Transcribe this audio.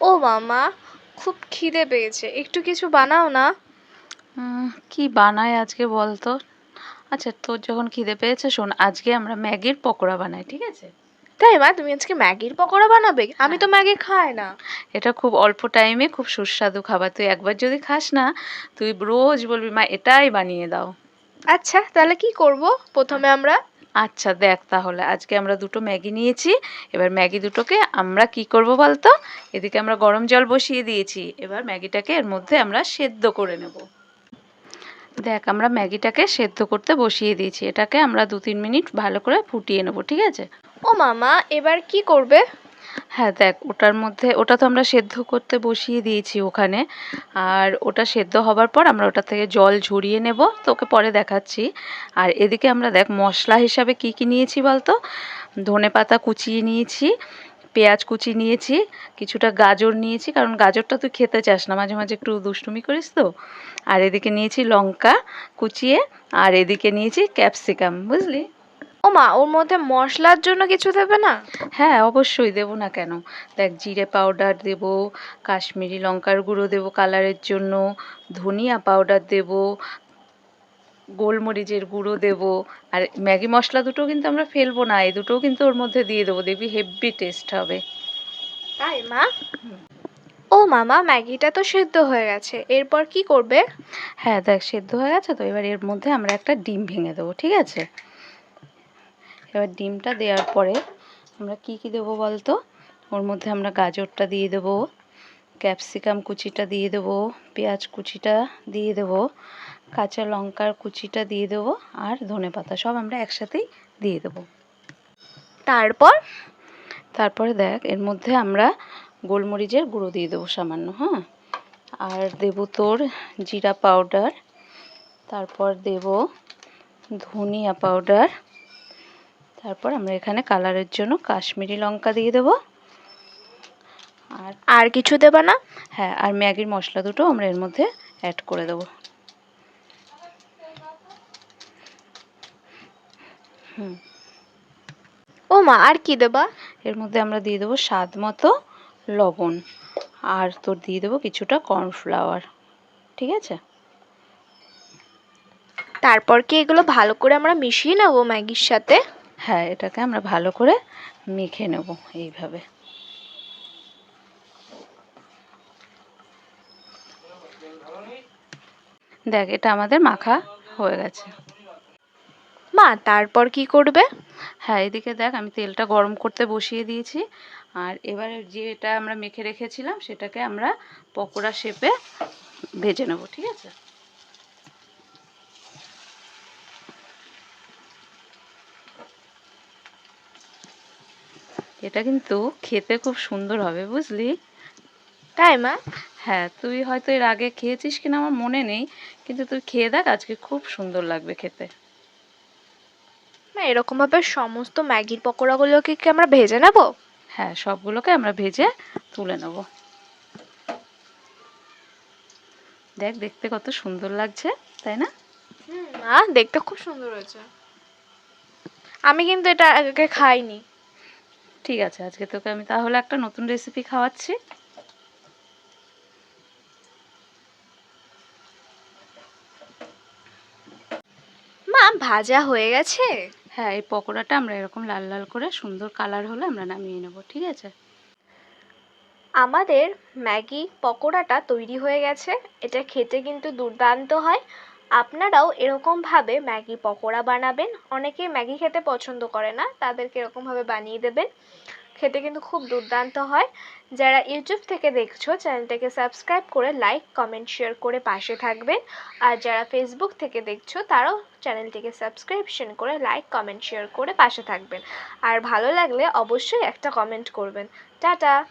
ও মামা খুব খিদে পেয়েছে। একটু কিছু বানাও না। কি বানাই আজকে বলতো? আচ্ছা তোর যখন খিদে পেয়েছে শোন আজকে আমরা ম্যাগির পকোড়া বানাই ঠিক আছে? তাই মা তুমি আজকে ম্যাগির পকোড়া বানাবে? আমি তো ম্যাগি খাই না। এটা খুব অল্প টাইমে খুব সুস্বাদু খাবার। তুই একবার যদি খাস না তুই রোজ বলবি মা এটাই বানিয়ে দাও। আচ্ছা তাহলে কি করব? প্রথমে আমরা আচ্ছা দেখ তাহলে আজকে আমরা দুটো ম্যাগি নিয়েছি। এবার ম্যাগি দুটোকে আমরা কি করব বলতো? এদিকে আমরা গরম জল বসিয়ে দিয়েছি। এবার ম্যাগিটাকে এর মধ্যে আমরা সেদ্ধ করে নেব। দেখ, আমরা ম্যাগিটাকে সেদ্ধ করতে বসিয়ে দিয়েছি। এটাকে আমরা দু তিন মিনিট ভালো করে ফুটিয়ে নেব, ঠিক আছে? ও মামা, এবার কি করবে? হ্যাঁ দেখ, ওটার মধ্যে, ওটা তো আমরা সেদ্ধ করতে বসিয়ে দিয়েছি ওখানে। আর ওটা সেদ্ধ হবার পর আমরা ওটা থেকে জল ঝরিয়ে নেব, তোকে পরে দেখাচ্ছি। আর এদিকে আমরা দেখ, মশলা হিসাবে কি কি নিয়েছি বলতো? ধনে পাতা কুচিয়ে নিয়েছি, পেঁয়াজ কুচি নিয়েছি, কিছুটা গাজর নিয়েছি, কারণ গাজরটা তুই খেতে চাস না, মাঝে মাঝে একটু দুষ্টুমি করিস তো। আর এদিকে নিয়েছি লঙ্কা কুচিয়ে, আর এদিকে নিয়েছি ক্যাপসিকাম, বুঝলি? ও মা ওর মধ্যে মশলার জন্য কিছু দেবে না? হ্যাঁ অবশ্যই দেবো না কেন? দেখ জিরে পাউডার দেব কাশ্মীরি লঙ্কার গুঁড়ো দেব কালারের জন্য ধনিয়া পাউডার দেব গোলমরিচের গুঁড়ো দেব আর ম্যাগি মশলা দুটো কিন্তু আমরা ফেলব না এই দুটোও কিন্তু ওর মধ্যে দিয়ে দেবো দেখবি হেভি টেস্ট হবে। তাই মা? ও মামা ম্যাগিটা তো সেদ্ধ হয়ে গেছে এরপর কি করবে? হ্যাঁ দেখ সেদ্ধ হয়ে গেছে তো এবার এর মধ্যে আমরা একটা ডিম ভেঙে দেবো ঠিক আছে? এবার ডিমটা দেওয়ার পরে আমরা কি কি দেবো বলতো? ওর মধ্যে আমরা গাজরটা দিয়ে দেবো, ক্যাপসিকাম কুচিটা দিয়ে দেবো, পেঁয়াজ কুচিটা দিয়ে দেবো, কাঁচা লঙ্কার কুচিটা দিয়ে দেবো আর ধনে পাতা সব আমরা একসাথেই দিয়ে দেবো। তারপর, তারপরে দেখ, এর মধ্যে আমরা গোলমরিচের গুঁড়ো দিয়ে দেবো সামান্য হ্যাঁ? আর দেবো তোর জিরা পাউডার, তারপর দেব ধনিয়া পাউডার তারপর আমরা এখানে কালারের জন্য কাশ্মীরি লঙ্কা দিয়ে দেবো। আর আর কিছু দেবে না? হ্যাঁ আর ম্যাগির মশলা দুটো আমরা এর মধ্যে অ্যাড করে দেবো। হুম। ও মা আর কি দেবা? এর মধ্যে আমরা দিয়ে দেবো স্বাদ মতো লবণ। আর তোর দিয়ে দেবো কিছুটা কর্নফ্লাওয়ার। ঠিক আছে? তারপর কি এগুলো ভালো করে আমরা মিশিয়ে নেব ম্যাগির সাথে? হ্যাঁ এটাকে আমরা ভালো করে মেখে নেব এইভাবে। দেখ এটা আমাদের মাখা হয়ে গেছে। মা তারপর কি করবে? হ্যাঁ এদিকে দেখ আমি তেলটা গরম করতে বসিয়ে দিয়েছি। আর এবারে যেটা আমরা মেখে রেখেছিলাম সেটাকে আমরা পকোড়া শেপে ভেজে নেব ঠিক আছে? এটা কিন্তু খেতে খুব সুন্দর হবে বুঝলি? তাই মা? হ্যাঁ তুই হয়তো এর আগে খেয়েছিস কিনা আমার মনে নেই কিন্তু তুই খেয়ে দেখ আজকে খুব সুন্দর লাগবে খেতে। মা এরকম ভাবে সমস্ত ম্যাগির পকোড়াগুলোকে কি আমরা ভেজে নেব? হ্যাঁ সবগুলোকে আমরা ভেজে তুলে নেব। দেখ দেখতে কত সুন্দর লাগছে তাই না? মা দেখতে খুব সুন্দর হয়েছে। আমি কিন্তু এটা আগে খাইনি। ঠিক আছে আজকে তোকে আমি তাহলে একটা নতুন রেসিপি খাওয়াচ্ছি। মা ভাজা হয়ে গেছে? হ্যাঁ এই পকোড়াটা আমরা এরকম লাল লাল করে সুন্দর কালার হলে আমরা নামিয়ে নেব ঠিক আছে? আমাদের ম্যাগি পকোড়াটা তৈরি হয়ে গেছে। এটা খেতে কিন্তু দুর্দান্ত হয়। আপনারাও এরকমভাবে ম্যাগি পকোড়া বানাবেন। অনেকে ম্যাগি খেতে পছন্দ করে না, তাদেরকে এরকমভাবে বানিয়ে দেবেন। খেতে কিন্তু খুব দুর্দান্ত হয়। যারা ইউটিউব থেকে দেখছ, চ্যানেলটাকে সাবস্ক্রাইব করে লাইক, কমেন্ট, শেয়ার করে পাশে থাকবেন। আর যারা ফেসবুক থেকে দেখছ, তারাও চ্যানেলটিকে সাবস্ক্রিপশন করে লাইক, কমেন্ট, শেয়ার করে পাশে থাকবেন। আর ভালো লাগলে অবশ্যই একটা কমেন্ট করবেন। টাটা!